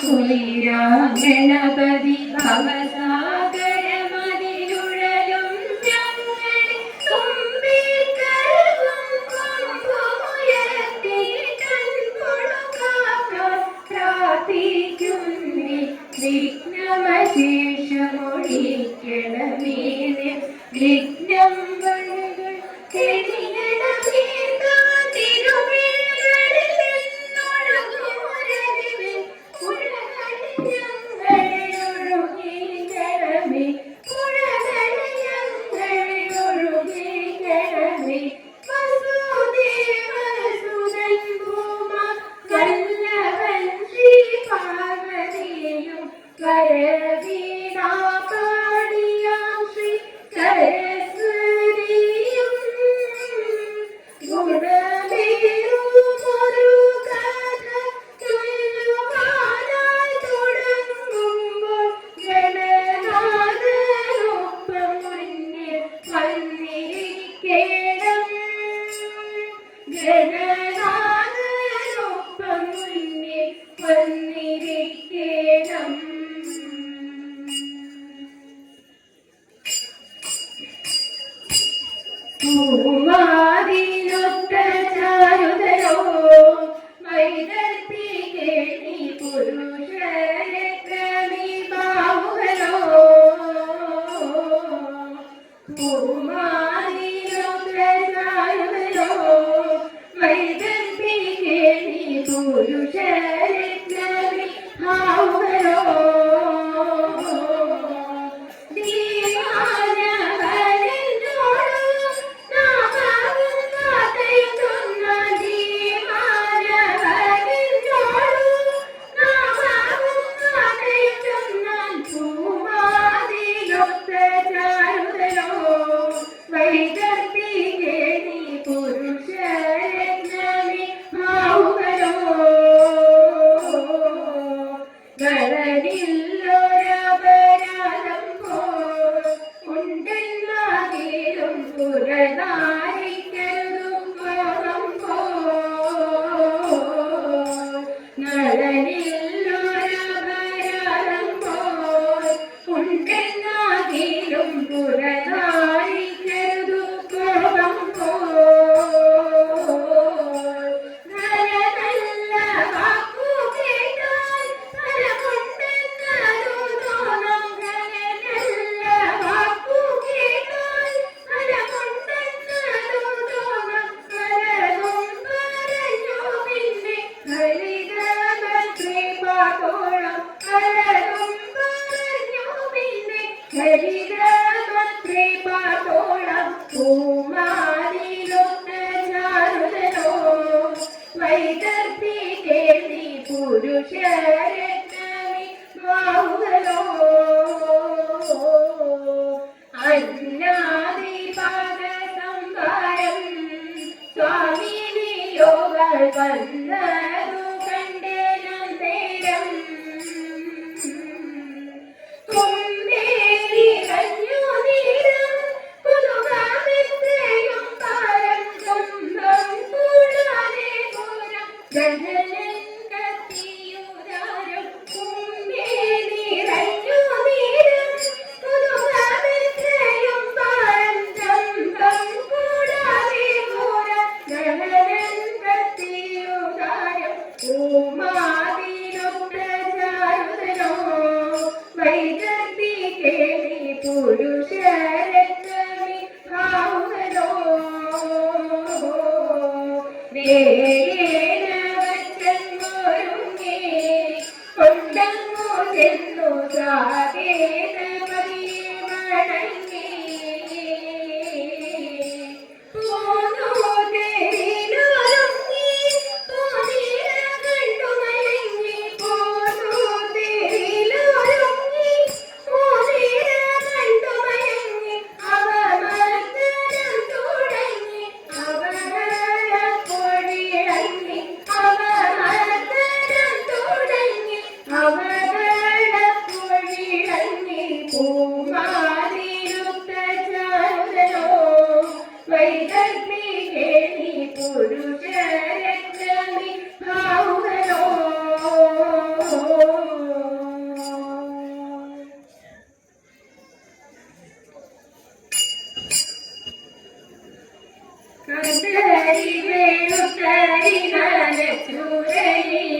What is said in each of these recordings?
കുലീരാം ഗണപതി ഭവസാഗര മതിരുഴലും ഞങ്ങളിൽ തുമ്പിക്കരവും കൊമ്പുയർത്തി കൺപുടുകാക്കാൻ പ്രാർത്ഥിക്കുന്നേ വിഘ്നമശേഷമൊഴിക്കണമേ വിഘ്നം വരകൾ തെളിയണമേ Heavy, not புகழ் கந்த ो Prosperity, prosperity, prosperity, prosperity,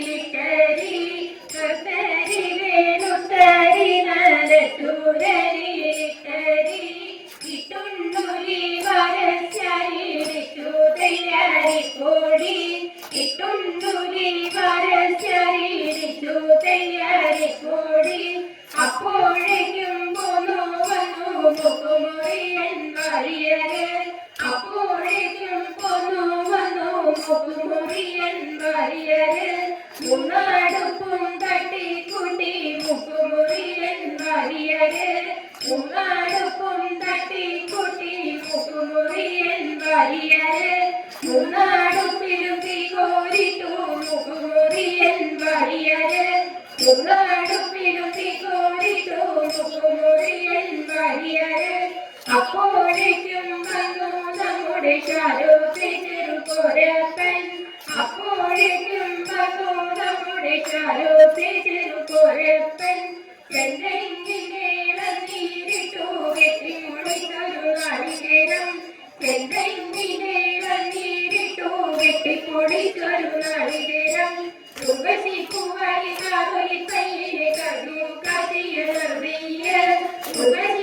അപ്പോഴേക്കും വന്നു നമ്മുടെ ചാരോത്തിനൊരു പോരാത്തൻ അപ്പോഴേക്കും വന്നു നമ്മുടെ ചാരോ கோடி கருணாடிதரம் துளசி பூவரி காதலி பையிலே கரு காத்திய துளசி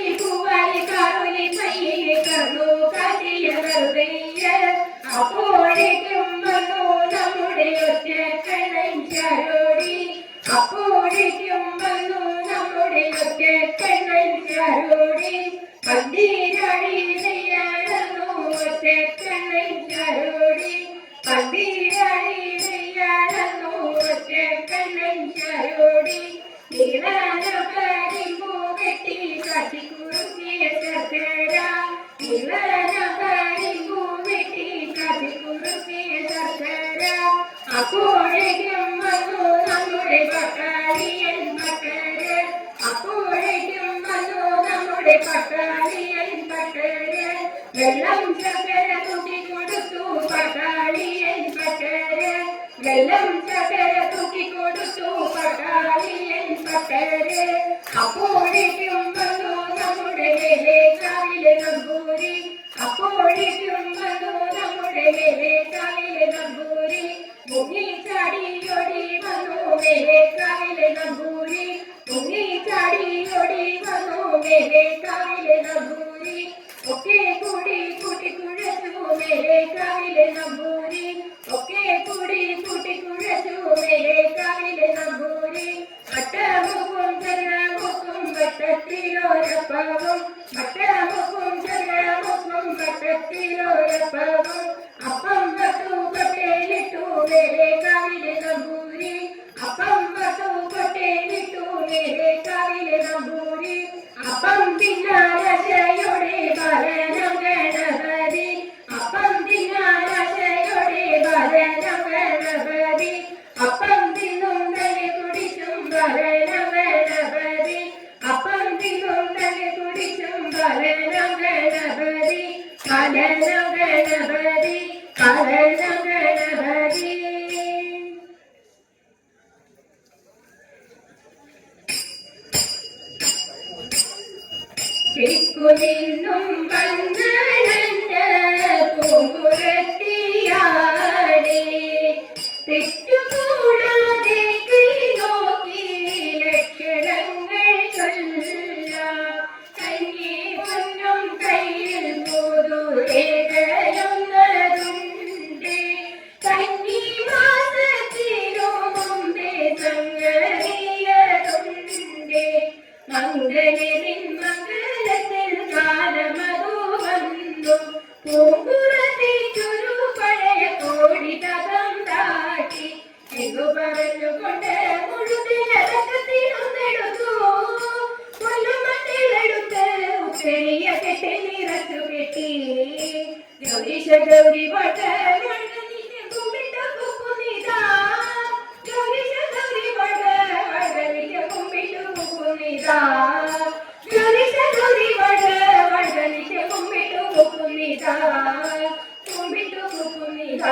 பட்டாளியன் பட்டரு வெள்ளம் சக்கர துட்டி கொடுத்து பட்டாளி. பேரே அப்போடி நம்முடைய गणपती. कारण गणपती. चिकुली ಗೌರೀಶ ಗೌರಿ ಭಟ ತುಂಬಿಟ್ಟು ಕುಪ್ಪುನಿದ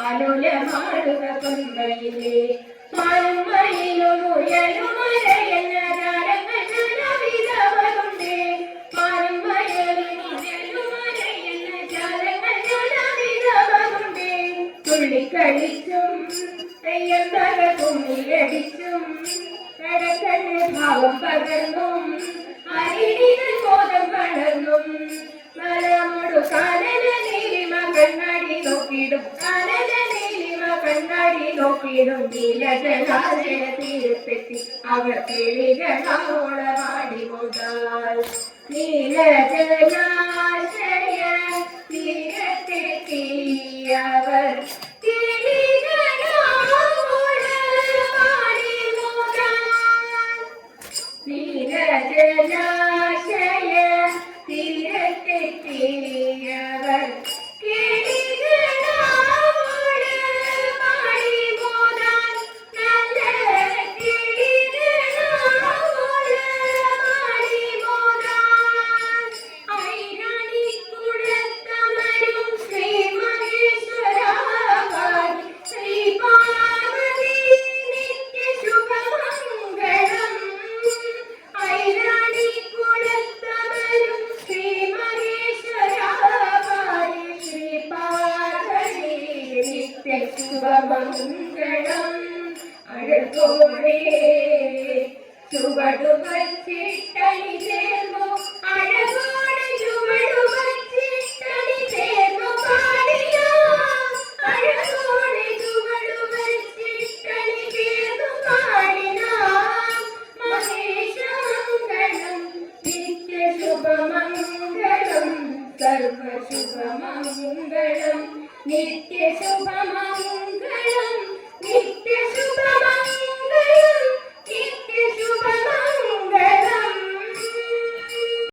ആലോലമാടുക കൊമ്പയിലെ മാറുമയിലും ഉയരുമരയെന്ന താരങ്ങൾ ജലവിധവരുണ്ട് മാറുമയിലും ഉയരുമരയെന്ന താരങ്ങൾ ജലവിധവരുണ്ട് തുള്ളിക്കളിച്ചും തെയ്യന്തക തുള്ളിയടിച്ചും കടക്കട അരിടികൾ ബോധം പകർന്നും തൊപ്പിടും നീലജനാശയ തീരത്തെത്തി അവർ കിളികളോള പാടി മുതാൽ നീലജനാശയ തീരത്തെത്തി അവർ നീലജനാ